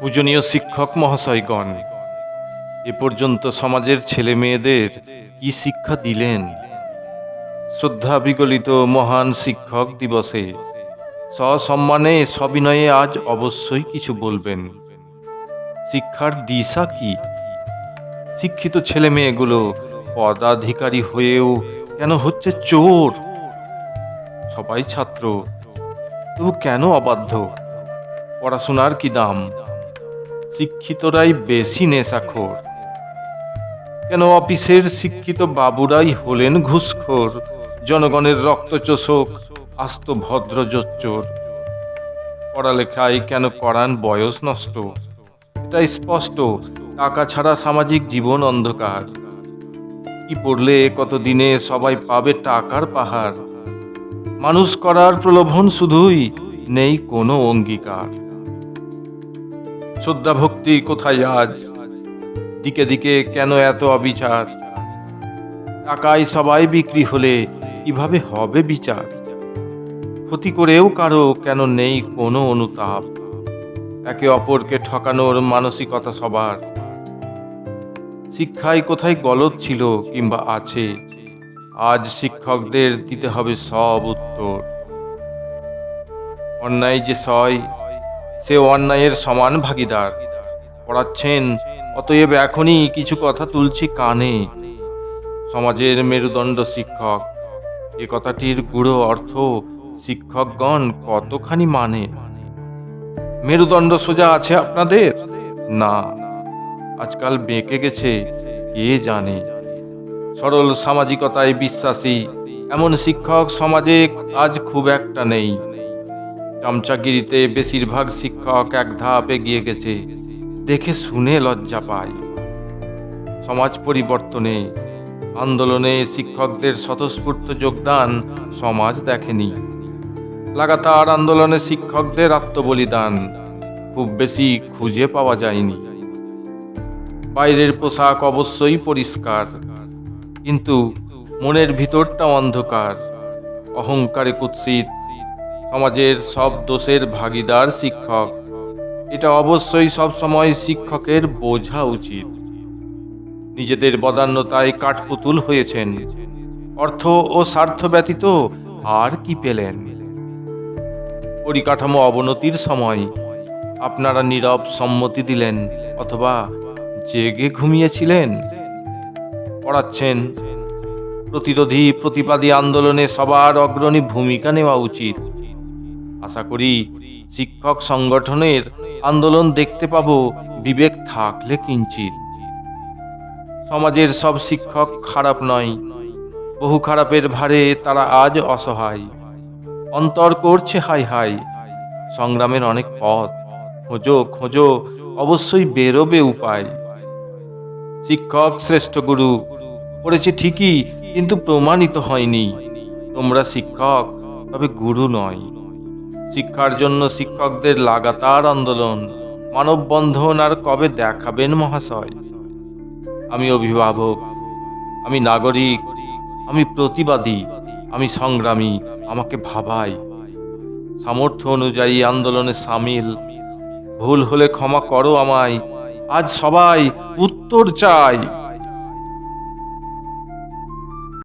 পূজনীয় শিক্ষক মহাশয়গণ, এ পর্যন্ত সমাজের ছেলে মেয়েদের কি শিক্ষা দিলেন? শ্রদ্ধা বিগলিত মহান শিক্ষক দিবসে সসম্মানে, সবিনয়ে আজ অবশ্যই কিছু বলবেন। শিক্ষার দিশা কি? শিক্ষিত ছেলে মেয়েগুলো পদাধিকারী হয়েও কেন হচ্ছে চোর? সবাই ছাত্র, তবু কেন অবাধ্য? পড়াশোনার কি দাম? শিক্ষিতরাই বেশি নেশাখোর। কেন অফিসের শিক্ষিত বাবুরাই হলেন ঘুষখোর, জনগণের রক্তচোষক, আস্ত ভদ্র জোচ্চোর পড়ালেখায় কেন করান বয়স নষ্ট? এটা স্পষ্ট, টাকা ছাড়া সামাজিক জীবন অন্ধকার। কি পড়লে কতদিনে সবাই পাবে টাকার পাহাড়? মানুষ করার প্রলোভন শুধুই নেই কোনো অঙ্গীকার। শ্রদ্ধা ভক্তি কোথায় আজ? দিকে দিকে কেন এত অবিচার? টাকায় সবাই বিক্রি হলে কীভাবে হবে বিচার? ক্ষতি করেও কারও কেন নেই কোনো অনুতাপ? একে অপরকে ঠকানোর মানসিকতা সবার। শিক্ষায় কোথায় গলত ছিল কিংবা আছে? আজ শিক্ষকদের দিতে হবে সব উত্তর। অন্যায় যে সয় সে অন্যায়ের সমান ভাগিদার। পড়াচ্ছেন, অতএব এখনই কিছু কথা তুলছি কানে। সমাজের মেরুদণ্ড শিক্ষক, এ কথাটির গুড়ো অর্থ শিক্ষকগণ কতখানি মানে? মেরুদণ্ড সোজা আছে আপনাদের? না। আজকাল বেঁকে গেছে, কে জানে? সরল সামাজিকতায় বিশ্বাসী, এমন শিক্ষক সমাজে আজ খুব একটা নেই। চামচাগিরিতে বেশিরভাগ শিক্ষক এক ধাপ এগিয়ে গেছে। দেখে শুনে লজ্জা পায়। সমাজ পরিবর্তনে, আন্দোলনে শিক্ষকদের স্বতঃস্ফূর্ত যোগদান সমাজ দেখেনি। লাগাতার আন্দোলনে শিক্ষকদের আত্মবলিদান খুব বেশি খুঁজে পাওয়া যায়নি। বাইরের পোশাক অবশ্যই পরিষ্কার, কিন্তু মনের ভিতরটা অন্ধকার। অহংকারে কুৎসিত সমাজের সব দোষের ভাগিদার শিক্ষক। এটা অবশ্যই সবসময় শিক্ষকের বোঝা উচিত। নিজেদের বদান্যতায় কাঠপুতুল হয়েছেন। অর্থ ও স্বার্থ ব্যতীত আর কি পেলেন? পরিকাঠামো অবনতির সময় আপনারা নীরব সম্মতি দিলেন অথবা জেগে ঘুমিয়েছিলেন? পড়াচ্ছেন। প্রতিরোধী প্রতিবাদী আন্দোলনে সবার অগ্রণী ভূমিকা নেওয়া উচিত। আশা করি শিক্ষক সংগঠনের আন্দোলন দেখতে পাব, বিবেক থাকলে কিঞ্চিত। সমাজের সব শিক্ষক খারাপ নয়, বহু খারাপের ভারে তারা আজ অসহায়। অন্তর করছে হাই হাই, সংগ্রামের অনেক পথ। খোঁজো খোঁজো, অবশ্যই বেরোবে উপায়। শিক্ষক শ্রেষ্ঠ গুরু পড়েছে ঠিকই, কিন্তু প্রমাণিত হয়নি। তোমরা শিক্ষক, তবে গুরু নয়। শিক্ষার জন্য শিক্ষকদের লাগাতার আন্দোলন। মানববন্ধন আর কবে দেখাবেন মহাশয়? আমি অভিভাবক, আমি নাগরিক, আমি প্রতিবাদী, আমি সংগ্রামী, আমাকে ভাবাই। সামর্থ্য অনুযায়ী আন্দোলনে সামিল। ভুল হলে ক্ষমা করো আমায়। আজ সবাই উত্তর চাই